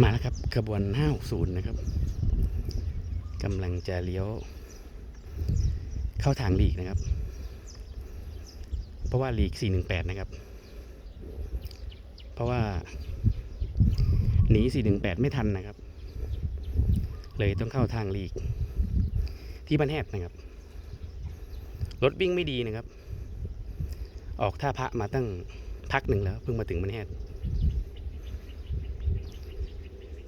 มาแล้วครับขบวน 560 นะครับกำลังจะเลี้ยว เข้าทางหลีกนะครับ เพราะว่าหลีก 418 นะครับ เพราะว่าหนี 418 ไม่ทันนะครับ เลยต้องเข้าทางหลีก ที่บ้านแฮดนะครับ รถวิ่งไม่ดีนะครับ ออกท่าพระมาตั้งพักหนึ่งแล้ว เพิ่งมาถึงบ้านแฮด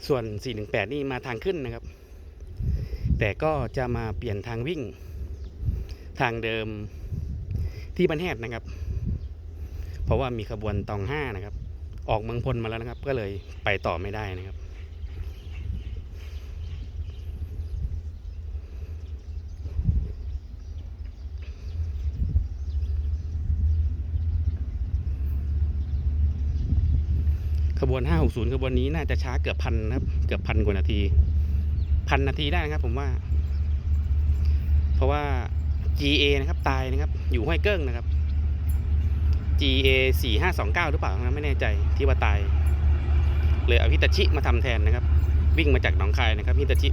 ส่วน 418 นี่มาทางขึ้นนะครับ แต่ก็จะมาเปลี่ยนทางวิ่ง ทางเดิมที่บันแฮดนะครับ เพราะว่ามีขบวนตองห้านะครับ ออกเมืองพลมาแล้วนะครับ ก็เลยไปต่อไม่ได้นะครับ บวน 560ขบวนนี้น่าจะช้าเกือบพันนะครับ เกือบพันกว่านาทีพันนาทีได้นะครับ ผมว่า เพราะว่า GA นะครับ ตายนะครับ อยู่ห้วยเกิ้งนะครับ GA 4529 หรือเปล่านะไม่แน่ใจที่ว่าตายเลยเอาฮิตาชิมาทำแทนนะครับ วิ่งมาจากหนองคายนะครับฮิตาชิ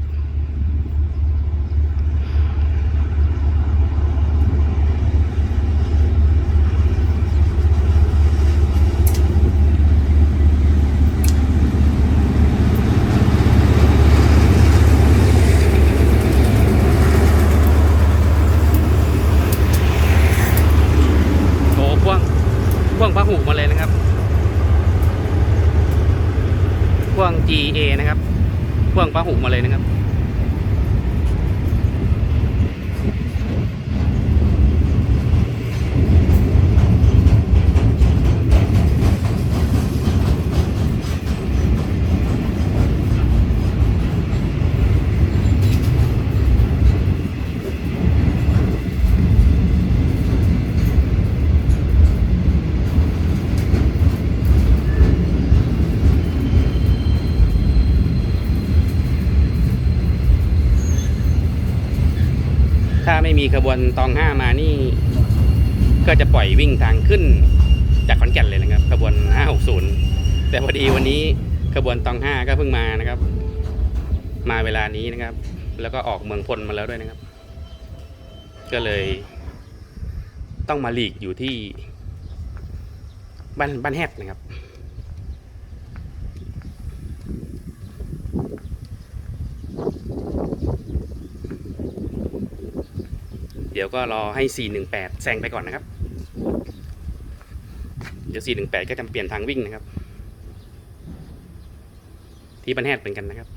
โอ้พ่วง พ่วงพระหูมาเลยนะครับ พ่วง GA นะครับ พ่วงพระหูมาเลยนะครับ ถ้าไม่มีขบวนตองห้ามานี่ ก็จะปล่อยวิ่งทางขึ้น จากขอนแก่นเลยนะครับขบวน 560 แต่พอดีวันนี้ขบวนตองห้าก็เพิ่งมานะครับ มาเวลานี้นะครับ แล้วก็ออกเมืองพลมาแล้วด้วยนะครับ ก็เลย ต้องมาหลีกอยู่ที่บ้านบ้านแฮดนะครับ เดี๋ยวก็รอให้ 418 แซงไปก่อนนะครับ เดี๋ยว 418 ก็จะเปลี่ยนทางวิ่งนะครับ ที่บันแฮดเป็นกันนะครับ